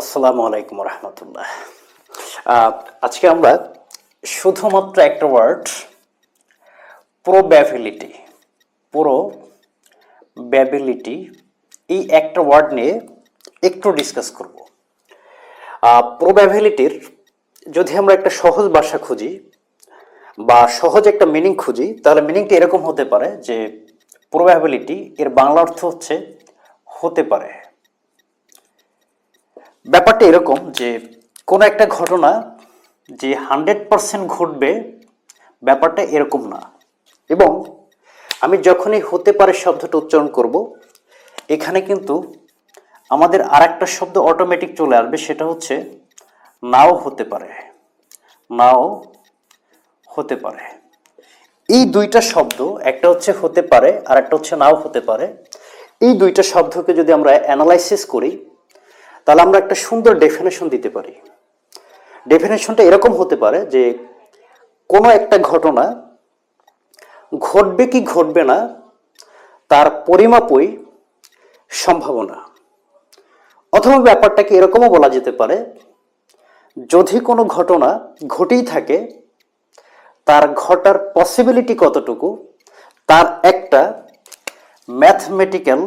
আসসালামু আলাইকুম রহমতুল্লাহ। আজকে আমরা শুধুমাত্র একটা ওয়ার্ড প্রোব্যাবিলিটি প্রোব্যাবিলিটি এই একটা ওয়ার্ড নিয়ে একটু ডিসকাস করব। প্রোব্যাবিলিটির যদি আমরা একটা সহজ ভাষা খুঁজি বা সহজ একটা মিনিং খুঁজি, তাহলে মিনিংটা এরকম হতে পারে যে প্রোব্যাবিলিটি এর বাংলা অর্থ হচ্ছে হতে পারে। ব্যাপারটা এরকম যে কোনো একটা ঘটনা যে হান্ড্রেড পারসেন্ট ঘটবে, ব্যাপারটা এরকম না। এবং আমি যখনই হতে পারে শব্দটা উচ্চারণ করব, এখানে কিন্তু আমাদের আর একটা শব্দ অটোমেটিক চলে আসবে, সেটা হচ্ছে নাও হতে পারে। নাও হতে পারে। এই দুইটা শব্দ, একটা হচ্ছে হতে পারে আর একটা হচ্ছে নাও হতে পারে। এই দুইটা শব্দকে যদি আমরা অ্যানালাইসিস করি তাহলে আমরা একটা সুন্দর ডেফিনেশন দিতে পারি। ডেফিনেশনটা এরকম হতে পারে যে কোনো একটা ঘটনা ঘটবে কি ঘটবে না, তার পরিমাপই সম্ভাবনা। অথবা ব্যাপারটাকে এরকমও বলা যেতে পারে, যদি কোনো ঘটনা ঘটেই থাকে, তার ঘটার পসিবিলিটি কতটুকু, তার একটা ম্যাথমেটিক্যাল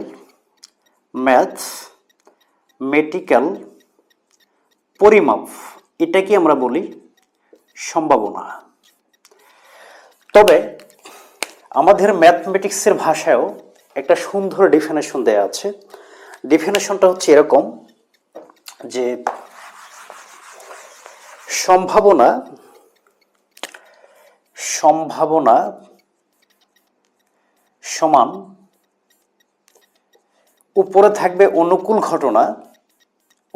ম্যাথস মেটিক্যাল পরিমাপ, এটাকে আমরা বলি সম্ভাবনা। তবে আমাদের ম্যাথমেটিক্সের ভাষায়ও একটা সুন্দর ডেফিনেশন দেয়া আছে। ডেফিনেশনটা হচ্ছে এরকম যে সম্ভাবনা সম্ভাবনা সমান উপরে থাকবে অনুকূল ঘটনা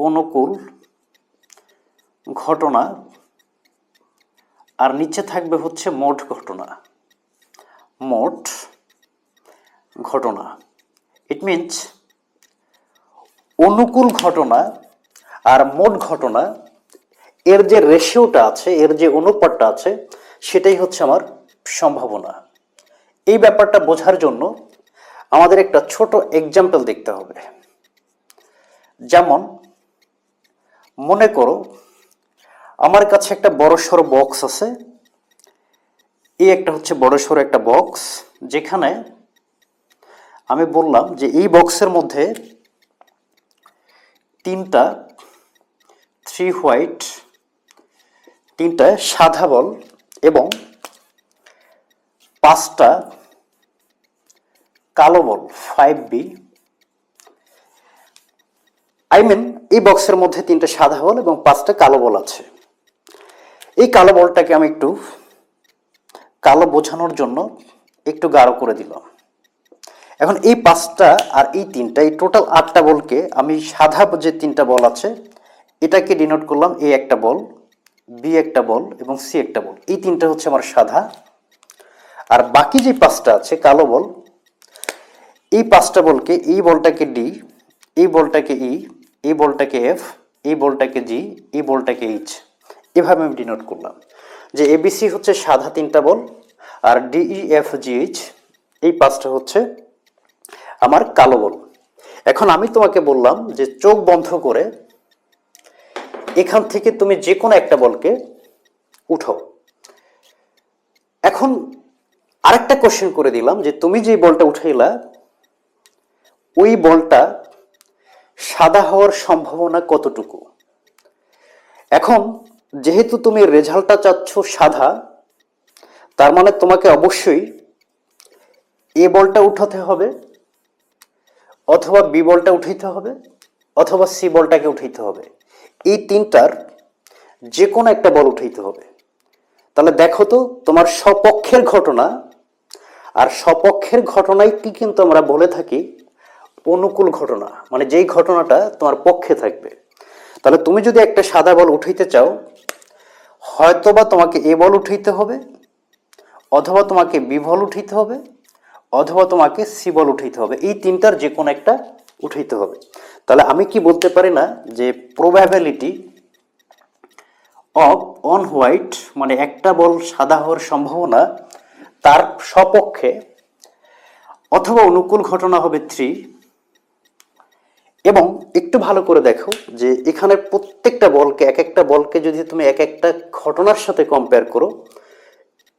অনুকূল ঘটনা, আর নিচে থাকবে হচ্ছে মোট ঘটনা। মোট ঘটনা। ইট মিনস অনুকূল ঘটনা আর মোট ঘটনা, এর যে রেশিওটা আছে, এর যে অনুপাতটা আছে, সেটাই হচ্ছে আমার সম্ভাবনা। এই ব্যাপারটা বোঝার জন্য আমাদের একটা ছোট এক্সাম্পল দেখতে হবে। যেমন মনে করো, আমার কাছে একটা বড় সড়ো বক্স আছে। এই একটা হচ্ছে বড় সড়ো একটা বক্স যেখানে আমি বললাম যে এই বক্সের মধ্যে তিনটা থ্রি হোয়াইট তিনটা সাদা বল এবং পাঁচটা কালো ball five B I mean এই বক্সের মধ্যে তিনটা সাদা বল এবং পাঁচটা কালো বল আছে। এই কালো বলটাকে আমি একটু কালো বোঝানোর জন্য একটু গাঢ় করে দিলাম। এখন এই পাঁচটা আর এই তিনটা, এই টোটাল আটটা বলকে আমি সাদা যে তিনটা বল আছে, এটাকে ডিনোট করলাম এ একটা বল বি একটা বল এবং সি একটা বল। এই তিনটা হচ্ছে আমার সাদা। আর বাকি যে পাঁচটা আছে, কালো বল, এই পাঁচটা বলকে এই বলটাকে ডি এই বলটাকে ই এই বলটাকে এফ এই বলটাকে জি এই বলটাকে এইচ। এভাবে আমি ডিনোট করলাম যে এবিসি হচ্ছে সাদা তিনটা বল আর D E F G H, এই পাঁচটা হচ্ছে আমার কালো বল। এখন আমি তোমাকে বললাম যে চোখ বন্ধ করে এখান থেকে তুমি যে কোনো একটা বলকে উঠাও। এখন আরেকটা কোশ্চেন করে দিলাম যে তুমি যে বলটা উঠাইলা, ওই বলটা সাদা হওয়ার সম্ভাবনা কতটুকু? এখন যেহেতু তুমি রেজাল্টটা চাচ্ছ সাদা, তার মানে তোমাকে অবশ্যই এ বলটা উঠাতে হবে, অথবা বি বলটা উঠাইতে হবে, অথবা সি বলটাকে উঠাইতে হবে। এই তিনটার যে কোনো একটা বল উঠাইতে হবে। তাহলে দেখো তো তোমার স্বপক্ষের ঘটনা, আর স্বপক্ষের ঘটনায় কি কিন্তু আমরা বলে থাকি অনুকূল ঘটনা মানে যেই ঘটনাটা তোমার পক্ষে থাকবে। তাহলে তুমি যদি একটা সাদা বল উঠাইতে চাও, হয়তোবা তোমাকে এ বল উঠাইতে হবে, অথবা তোমাকে বি বল উঠাইতে হবে, অথবা তোমাকে সি বল উঠাইতে হবে। এই তিনটার যে কোনো একটা উঠাইতে হবে। তাহলে আমি কি বলতে পারি না যে প্রবাবিলিটি অফ অন হোয়াইট মানে একটা বল সাদা হওয়ার সম্ভাবনা তার সপক্ষে, অথবা অনুকূল ঘটনা হবে থ্রি এবং একটু ভালো করে দেখো যে এখানে প্রত্যেকটা বলকে এক একটা বলকে যদি তুমি এক একটা ঘটনার সাথে কম্পেয়ার করো,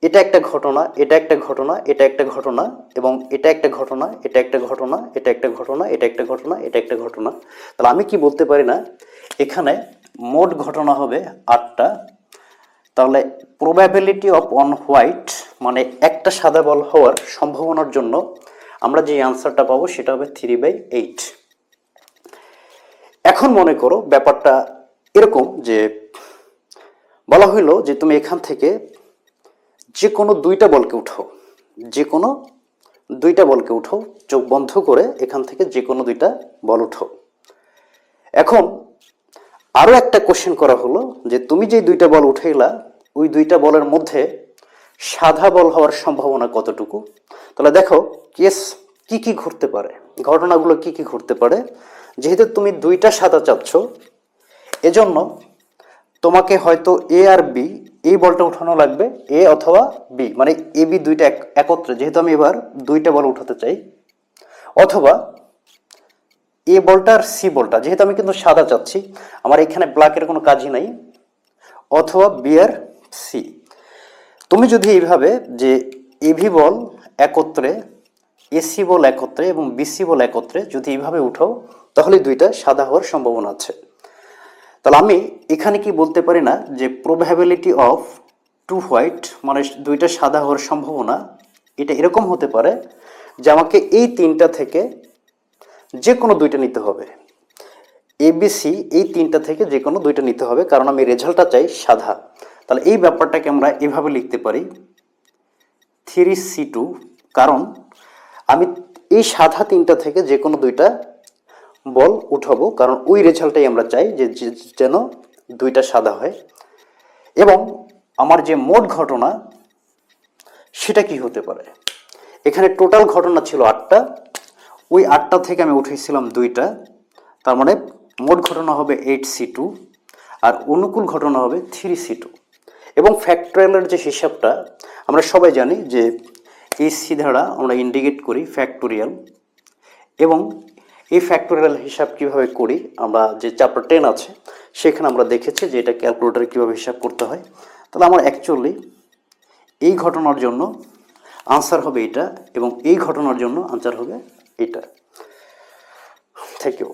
এটা একটা ঘটনা, এটা একটা ঘটনা, এটা একটা ঘটনা এবং এটা একটা ঘটনা, এটা একটা ঘটনা, এটা একটা ঘটনা, এটা একটা ঘটনা, এটা একটা ঘটনা, তাহলে আমি কি বলতে পারি না? এখানে মোট ঘটনা হবে আটটা। তাহলে প্রবাবিলিটি অফ ওয়ান হোয়াইট মানে একটা সাদা বল হওয়ার সম্ভাবনার জন্য আমরা যে আনসারটা পাবো সেটা হবে থ্রি বাই এইট এখন মনে করো ব্যাপারটা এরকম যে বলা হইল যে তুমি এখান থেকে যে কোনো দুইটা বলকে উঠো যে কোনো দুইটা বলকে উঠো চোখ বন্ধ করে এখান থেকে যে কোনো দুইটা বল উঠো এখন আরও একটা কোশ্চেন করা হলো যে তুমি যে দুইটা বল উঠেইলা, ওই দুইটা বলের মধ্যে সাদা বল হওয়ার সম্ভাবনা কতটুকু? তাহলে দেখো কেস কি কি ঘটতে পারে? ঘটনাগুলো কি কি ঘটতে পারে? যেহেতু তুমি দুইটা সাদা চাচ্ছ, এজন্য তোমাকে হয়তো এ আর বি এই বলটা উঠানো লাগবে এ অথবা বি মানে এ বি দুইটা এক- একত্রে, যেহেতু আমি এবার দুইটা বল উঠাতে চাই, অথবা এ বলটা আর সি বলটা, যেহেতু আমি কিন্তু সাদা চাচ্ছি, আমার এখানে ব্ল্যাকের কোনো কাজই নাই, অথবা বি আর সি তুমি যদি এইভাবে যে এভি বল একত্রে এসি বল একত্রে এবং বিসি বল একত্রে যদি এইভাবে উঠাও, তাহলে দুইটা সাদা হওয়ার সম্ভাবনা আছে। তাহলে আমি এখানে কি বলতে পারি না যে প্রবাবিলিটি অফ টু হোয়াইট মানে দুইটা সাদা হওয়ার সম্ভাবনা, এটা এরকম হতে পারে যে আমাকে এই তিনটা থেকে যে কোনো দুইটা নিতে হবে। এবিসি এই তিনটা থেকে যে কোনো দুইটা নিতে হবে, কারণ আমি রেজাল্টটা চাই সাদা। তাহলে এই ব্যাপারটাকে আমরা এভাবে লিখতে পারি। থ্রি সি টু কারণ আমি এই সাদা তিনটা থেকে যে কোনো দুইটা বল উঠাবো, কারণ ওই রেজাল্টটাই আমরা চাই যে যেন দুইটা সাদা হয়। এবং আমার যে মোট ঘটনা, সেটা কি হতে পারে? এখানে টোটাল ঘটনা ছিল আটটা। ওই আটটা থেকে আমি উঠেছিলাম দুইটা। তার মানে মোট ঘটনা হবে এইট সি টু আর অনুকূল ঘটনা হবে থ্রি সি টু। এবং ফ্যাক্টরিয়ালের যে হিসাবটা, আমরা সবাই জানি যে এই সি দ্বারা আমরা ইন্ডিকেট করি ফ্যাক্টোরিয়াল এবং এই ফ্যাক্টোরিয়াল হিসাব কীভাবে করি, আমরা যে চ্যাপ্টার টেন আছে, সেখানে আমরা দেখেছি যে এটা ক্যালকুলেটারে কীভাবে হিসাব করতে হয়। তাহলে আমার অ্যাকচুয়ালি এই ঘটনার জন্য আনসার হবে এটা এবং এই ঘটনার জন্য আনসার হবে এটা। Thank you